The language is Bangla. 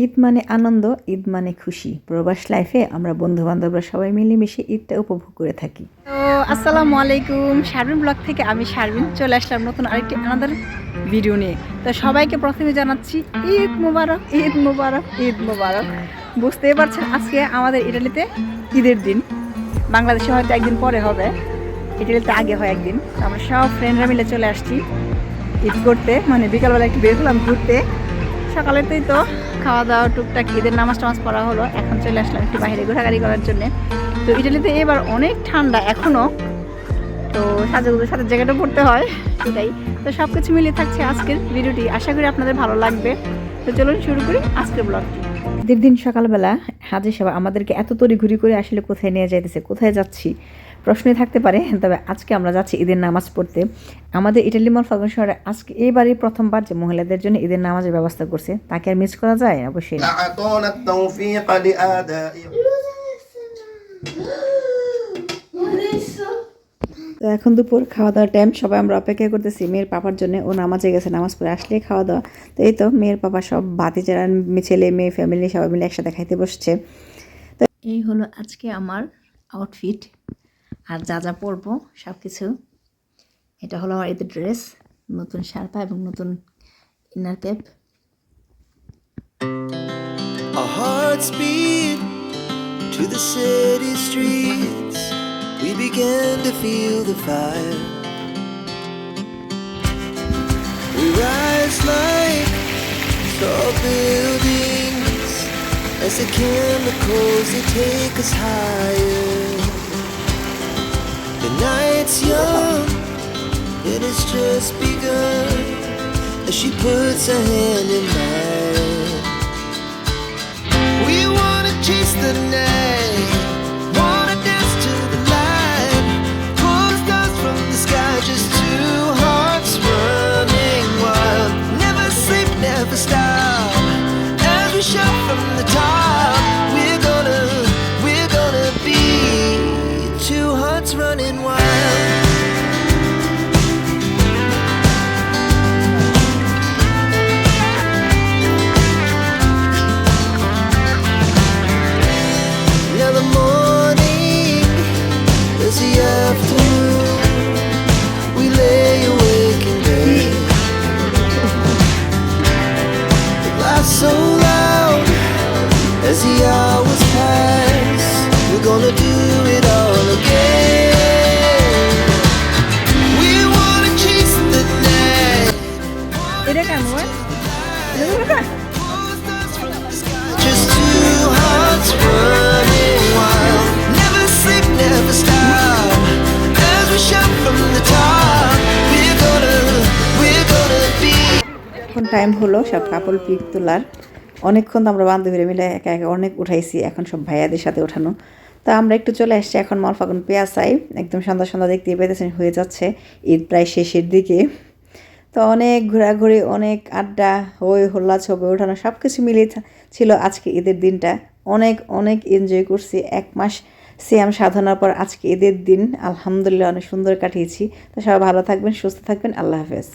ঈদ মানে আনন্দ, ঈদ মানে খুশি। প্রবাস লাইফে আমরা বন্ধু বান্ধবরা সবাই মিলেমিশে ঈদটা উপভোগ করে থাকি। তো আসসালামু আলাইকুম। শারমিন ব্লগ থেকে আমি শারমিন চলে আসলাম নতুন আরেকটি আনাদার ভিডিও নিয়ে। তো সবাইকে প্রথমে জানাচ্ছি, ঈদ মুবারক ঈদ মুবারক ঈদ মুবারক। বুঝতেই পারছেন আজকে আমাদের ইটালিতে ঈদের দিন। বাংলাদেশে হয়তো একদিন পরে হবে, ইটালিতে আগে হয় একদিন। আমরা সব ফ্রেন্ডরা মিলে চলে আসছি ঈদ করতে। মানে বিকালবেলা একটু বের হলাম ঘুরতে। সকালেতেই তো খাওয়া দাওয়া, টুকটাক ঈদের নামাজ টামাজ পড়া হলো। এখন চলে আসলাম একটু বাইরে ঘোরাঘুরি করার জন্য। তো ইটালিতে এবার অনেক ঠান্ডা এখনও তো সাজুগুজুর সাথে জায়গাটা পড়তে হয়, সেটাই। তো সব কিছু মিলিয়ে থাকছে আজকের ভিডিওটি। আশা করি আপনাদের ভালো লাগবে। তো চলুন শুরু করি আজকের ব্লগটি। ঈদের দিন সকালবেলা হাজির সাহেব আমাদেরকে এত তড়িঘড়ি করে আসলে কোথায় নিয়ে যাইতেছে, কোথায় যাচ্ছি? প্রশ্নই থাকতে পারে, তবে আজকে আমরা যাচ্ছি ঈদের নামাজ পড়তে। আমাদের ইটালি মল ফাগুন শহরে আজকে এবারে প্রথমবার যে মহিলাদের জন্য ঈদের নামাজের ব্যবস্থা করছে, তাকে আর মিস করা যায়? অবশ্যই। তো এখন দুপুর খাওয়া দাওয়ার টাইম সবাই আমরা অপেক্ষা করতেছি। মেয়ের পাপার জন্য ও নামাজে গেছে, নামাজ পড়ে আসলে খাওয়া দাওয়া তো এই তো, মেয়ের পাপা সব বাতি যারা ছেলে, মেয়ে ফ্যামিলি সবাই মিলে একসাথে খাইতে বসছে। তো এই হলো আজকে আমার আউটফিট আর যা যা পরবো সব কিছু এটা হলো আমার ঈদের ড্রেস নতুন শার্পা এবং নতুন inner cap Our hearts beat to the city streets. We began to feel the fire. We rise like tall buildings as the chemicals they take us higher. Night's young, it has just begun as she puts her hand in mine. Time হলো সব কাপড় পিক তোলার। অনেকক্ষণ তো আমরা বান্ধবীরা মিলে একা একা অনেক উঠাইছি, এখন সব ভাইয়াদের সাথে ওঠানো। তো আমরা একটু চলে আসছি এখন মল ফাগুন পেয়াসাই একদম সন্ধ্যা সন্ধ্যা দেখতেই পেতেছেন, হয়ে যাচ্ছে ঈদ প্রায় শেষের দিকে। তো অনেক ঘোরাঘুরি, অনেক আড্ডা, হই হল্লা ছবি ওঠানো সব কিছু মিলিয়ে ছিল আজকে ঈদের দিনটা। অনেক অনেক এনজয় করছি। এক মাস সিয়াম সাধনার পর আজকে ঈদের দিন। আলহামদুলিল্লাহ অনেক সুন্দর কাটিয়েছি। তো সবাই ভালো থাকবেন, সুস্থ থাকবেন। আল্লাহ হাফেজ।